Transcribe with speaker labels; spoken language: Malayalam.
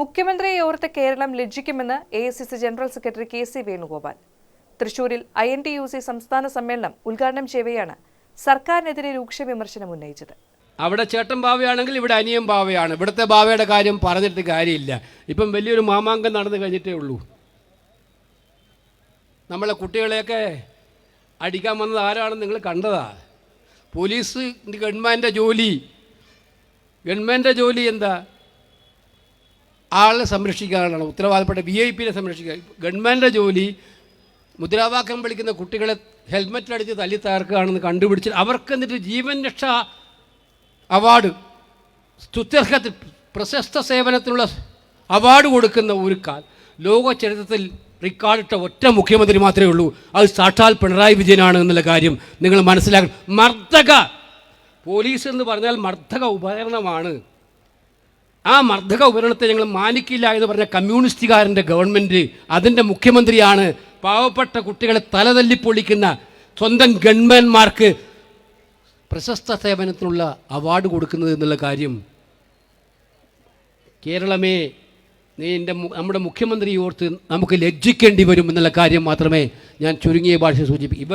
Speaker 1: മുഖ്യമന്ത്രിയെ ഓർത്ത് Keralam ലജ്ജിക്കുമെന്ന് A C C general secretary K C Venugopal. തൃശൂരിൽ I N T U C സംസ്ഥാന സമ്മേളനം ഉദ്ഘാടനം ചെയ്യവെയാണ് സർക്കാരിനെതിരെ രൂക്ഷ വിമർശനം ഉന്നയിച്ചത്.
Speaker 2: അവിടെ ചേട്ടൻ ബാവയാണെങ്കിൽ ഇവിടെ അനിയം ബാവയാണ്. ഇവിടുത്തെ ബാവയുടെ കാര്യം പറഞ്ഞിട്ട് കാര്യമില്ല. ഇപ്പം വലിയൊരു മാമാങ്കം നടന്നു കഴിഞ്ഞിട്ടേ ഉള്ളൂ. നമ്മളെ കുട്ടികളെയൊക്കെ അടിക്കാൻ വന്നത് ആരാണെന്ന് നിങ്ങൾ കണ്ടതാ? പോലീസ് ഗവൺമെന്റിന്റെ ജോലി. ഗവൺമെന്റിന്റെ ജോലി എന്താ? ആളെ സംരക്ഷിക്കാനാണ് ഉത്തരവാദപ്പെട്ട വി ഐ പിനെ സംരക്ഷിക്കുക. ഗവൺമെന്റിന്റെ ജോലി മുദ്രാവാക്യം വിളിക്കുന്ന കുട്ടികളെ ഹെൽമെറ്റിലടിച്ച് തല്ലി തകർക്കുകയാണെന്ന് കണ്ടുപിടിച്ച് അവർക്ക് എന്നിട്ട് ജീവൻ രക്ഷ അവാർഡ് സ്തുത്യർഹത്തിൽ പ്രശസ്ത സേവനത്തിനുള്ള അവാർഡ് കൊടുക്കുന്ന ഒരു കാൽ. ലോക ചരിത്രത്തിൽ റിക്കാർഡിട്ട ഒറ്റ മുഖ്യമന്ത്രി മാത്രമേ ഉള്ളൂ. അത് സാക്ഷാൽ പിണറായി വിജയനാണ് എന്നുള്ള കാര്യം നിങ്ങൾ മനസ്സിലാക്കണം. മർദ്ദക പോലീസ് എന്ന് പറഞ്ഞാൽ മർദ്ദക ഉപകരണമാണ്. ആ മർദ്ദക ഉപകരണത്തെ ഞങ്ങൾ മാനിക്കില്ല എന്ന് പറഞ്ഞ കമ്മ്യൂണിസ്റ്റുകാരന്റെ ഗവൺമെന്റ് അതിന്റെ മുഖ്യമന്ത്രിയാണ് പാവപ്പെട്ട കുട്ടികളെ തലതല്ലിപ്പൊളിക്കുന്ന സ്വന്തം ഗൺമാൻമാർക്ക് പ്രശസ്ത സേവനത്തിനുള്ള അവാർഡ് കൊടുക്കുന്നത് എന്നുള്ള കാര്യം കേരളമേ നീ എന്റെ നമ്മുടെ മുഖ്യമന്ത്രി ഓർത്ത് നമുക്ക് ലജ്ജിക്കേണ്ടി വരും എന്നുള്ള കാര്യം മാത്രമേ ഞാൻ ചുരുങ്ങിയ ഭാഷ സൂചിപ്പിക്കും.